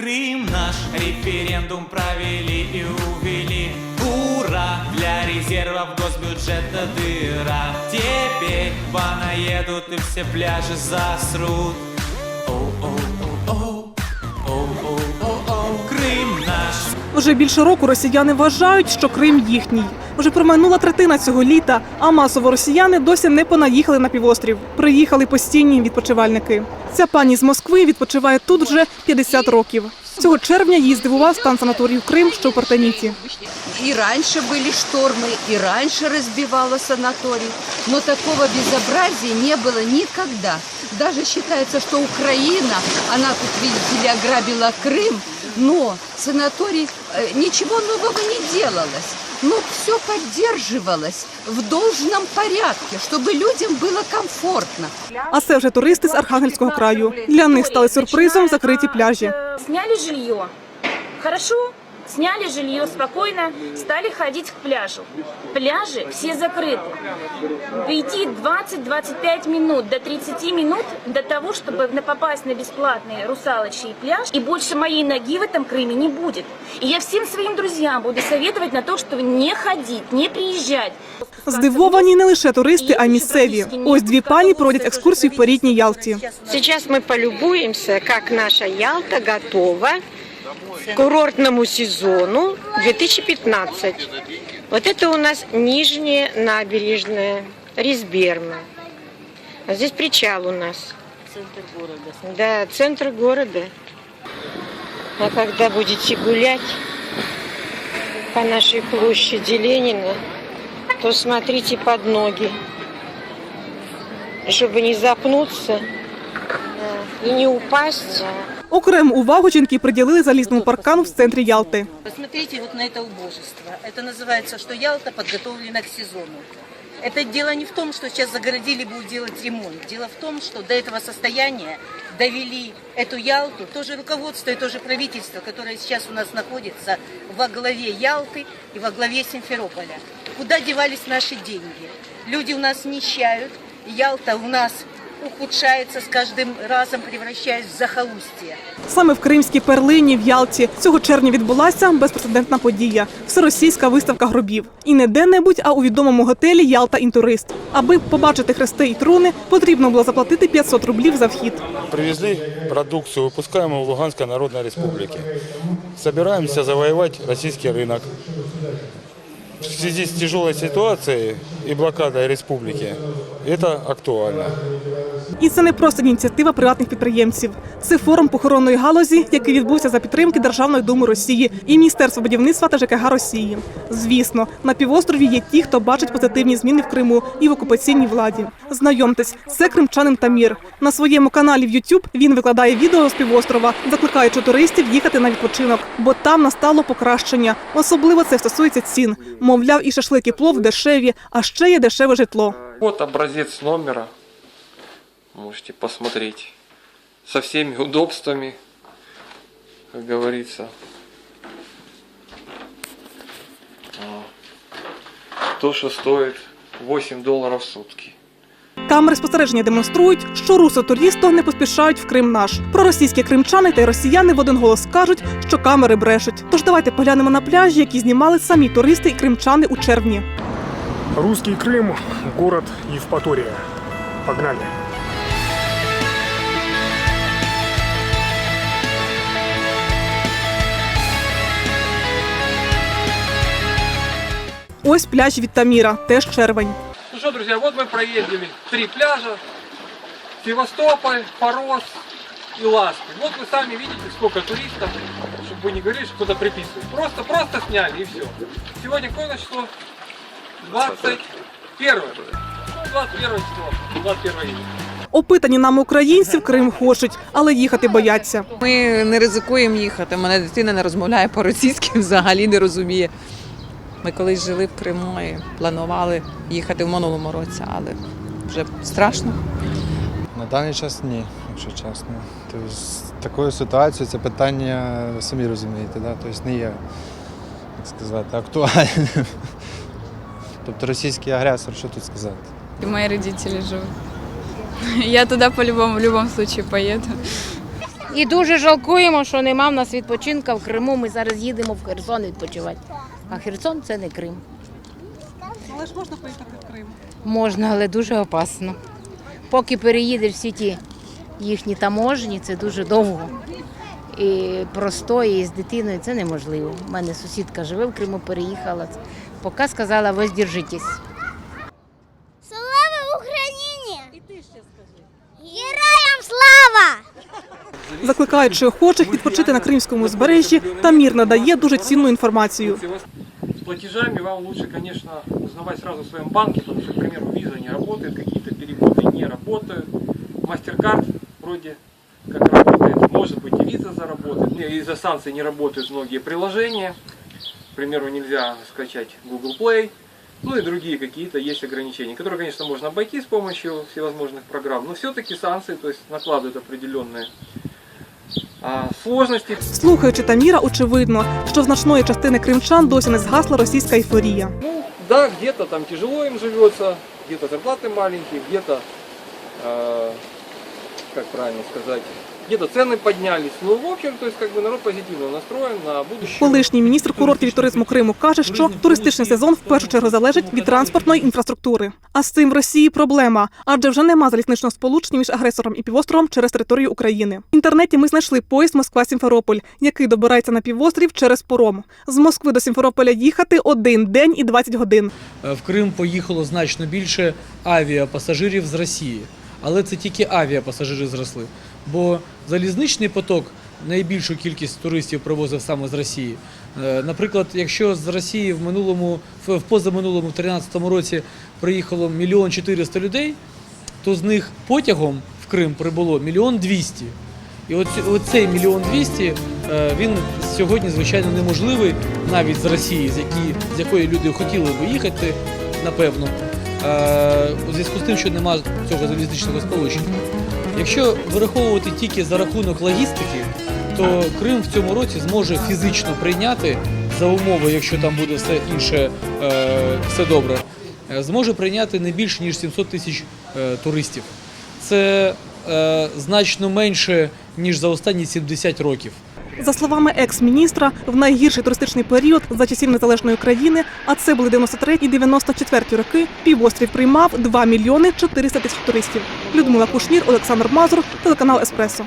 Крым наш референдум провели и увели. Ура! Для резервов госбюджета дыра. Теперь понаедут и все пляжи засрут. Оу-оу-оу-оу. наш. Вже більше року росіяни вважають, що Крим їхній. Вже проминула третина цього літа, а масово росіяни досі не понаїхали на півострів. Приїхали постійні відпочивальники. Ця пані з Москви відпочиває тут вже 50 років. Цього червня її здивував стан санаторію Крим, що в Партеніті. И раньше были штормы, и раньше разбивало санаторий. Но такого безобразия не было никогда. Даже считается, что Украина, она тут, видите ли, ограбила Крым, но санаторий, э, ничего нового не делалось. Но все поддерживалось в должном порядке, чтобы людям было комфортно. А це вже туристи з Архангельського краю. Для них стали сюрпризом закриті пляжі. Сняли жилье. Хорошо, сняли жилье спокойно, стали ходить к пляжу. Пляжи все закрыты. Идти 20-25 минут до 30 минут до того, чтобы на- попасть на бесплатный русалочий пляж. И больше моей ноги в этом Крыме не будет. И я всем своим друзьям буду советовать на то, что не ходить, не приезжать. Здивовані не лише туристи, а й місцеві. Ось дві пані проводять екскурсію по рідній Ялті. Сейчас мы полюбуемся, как наша Ялта готова к Курортному сезону 2015. Вот это у нас нижняя набережная Ризберма. А здесь причал у нас. Центр города. Да, центр города. А когда будете гулять по нашей площади Ленина, то смотрите под ноги, чтобы не запнуться и не упасть. Окрему увагу жінки приділили залізному паркану в центрі Ялти. Посмотрите вот на это убожество. Это называется, что Ялта подготовлена к сезону. Это дело не в том, что сейчас загородили, будут делать ремонт. Дело в том, что до этого состояния довели эту Ялту, тоже руководство и тоже правительство, которое сейчас у нас находится во главе Ялты и во главе Симферополя. Куда девались наши деньги? Люди у нас нищают, Ялта у нас ухудшается с каждым разом, превращаясь в захолустье. Саме в кримській перлині в Ялті цього червня відбулася безпрецедентна подія всеросійська виставка гробів. І не де-небудь, а у відомому готелі Ялта Інтурист. Аби побачити хрести і труни, потрібно було заплатити 500 рублів за вхід. Привезли продукцию, выпускаемую в Луганской Народной Республике. Собираемся завоевать российский рынок. В связи с тяжелой ситуацией и блокадой республики это актуально. І це не просто ініціатива приватних підприємців. Це форум похоронної галузі, який відбувся за підтримки Державної думи Росії і Міністерства будівництва та ЖКГ Росії. Звісно, на півострові є ті, хто бачить позитивні зміни в Криму і в окупаційній владі. Знайомтесь, це кримчанин Тамір. На своєму каналі в YouTube він викладає відео з півострова, закликаючи туристів їхати на відпочинок, бо там настало покращення. Особливо це стосується цін. Мовляв, і шашлик, і плов дешеві, а ще є дешеве житло. Вот образец номера. Можете посмотреть. Со всеми удобствами, как говорится. То, что стоит 8 долларов в сутки. Камери спостереження демонструють, що руси туристо не поспішають в Крим наш. Проросійські кримчани та й росіяни в один голос кажуть, що камери брешуть. Тож давайте поглянемо на пляжі, які знімали самі туристи і кримчани у червні. Русский Крым, город Евпатория. Погнали. Ось пляж від Таміра, теж червень. Ну что, друзья, вот мы проездили три пляжа. Севастополь, Порос и Ласки. Вот вы сами видите, сколько туристов, чтобы вы не говорили, что кто-то приписывает. Просто, просто сняли и все. Сегодня какое у нас число? 21. Ну, 21 число. 21 июня. Опитані нами українці в Крим хочуть, але їхати бояться. Ми не ризикуємо їхати. У мене дитина не розмовляє по-російськи, взагалі не розуміє. Ми колись жили в Криму і планували їхати в минулому році, але вже страшно. На даний час ні, якщо чесно. Тобто, з такою ситуацією це питання, ви самі розумієте, да? тобто не є, як сказати, актуальним. Тобто російський агресор, що тут сказати? И мои родители живут. Я туда по-любому, в любом случае поеду. І дуже жалкуємо, що нема в нас відпочинка в Криму. Ми зараз їдемо в Херсон відпочивати. А Херсон це не Крим. Але ж можна поїхати в Крим. Можна, але дуже опасно. Поки переїдеш всі ті їхні таможні, це дуже довго. І простої з дитиною це неможливо. У мене сусідка живе в Криму, переїхала. Поки сказала, воздержитесь. Закликаючи охочих відпочити на кримському узбережжі, Тамір надає дуже цінну інформацію. С платежами вам лучше, конечно, узнавать сразу в своем банке, потому что, к примеру, виза не работает, какие-то переводы не работают. Мастеркард вроде как работает, может быть и виза заработает. Ну, Из-за санкций не работают многие приложения. К примеру, нельзя скачать Google Play. Ну и другие какие-то есть ограничения, которые, конечно, можно обойти с помощью всевозможных программ, но все-таки санкции, то есть накладывают определенные а, сложности. Слухаючи Таміра, очевидно, що в значної частини кримчан досі не згасла російська ейфорія. Ну, да, где-то там тяжело їм живеться, где-то зарплати маленькі, где-то, э, как правильно сказать, где-то цены поднялись. Ну, в общем, то есть как бы народ позитивно настроен на будущее. Колишній міністр курортів і туризму Криму каже, що туристичний сезон в першу чергу залежить від транспортної інфраструктури. А з цим в Росії проблема, адже вже нема залізничного сполучення між агресором і півостровом через територію України. В інтернеті ми знайшли поїзд Москва-Сімферополь, який добирається на півострів через пором. З Москви до Сімферополя їхати один день і 20 годин. Е, В Крим поїхало значно більше авіапасажирів з Росії. Але це тільки авіапасажири зросли. Бо залізничний поток найбільшу кількість туристів привозив саме з Росії. Е, Наприклад, якщо з Росії в минулому, в позаминулому, в 2013 році приїхало мільйон 400 людей, то з них потягом в Крим прибуло мільйон 200. І от цей мільйон 200, е, він сьогодні, звичайно, неможливий навіть з Росії, з, які, з якої люди хотіли би їхати, напевно, е, у зв'язку з тим, що немає цього залізничного сполучення. Якщо вираховувати тільки за рахунок логістики, то Крим в цьому році зможе фізично прийняти за умови, якщо там буде все інше, е, все добре, е, зможе прийняти не більше ніж 700 тисяч е, туристів. Це значно менше ніж за останні 70 років. За словами екс-міністра, в найгірший туристичний період за часів незалежної країни, а це були 93 і 94 роки, півострів приймав 2 мільйони 400 тисяч туристів. Людмила Кушнір, Олександр Мазур, телеканал Еспресо.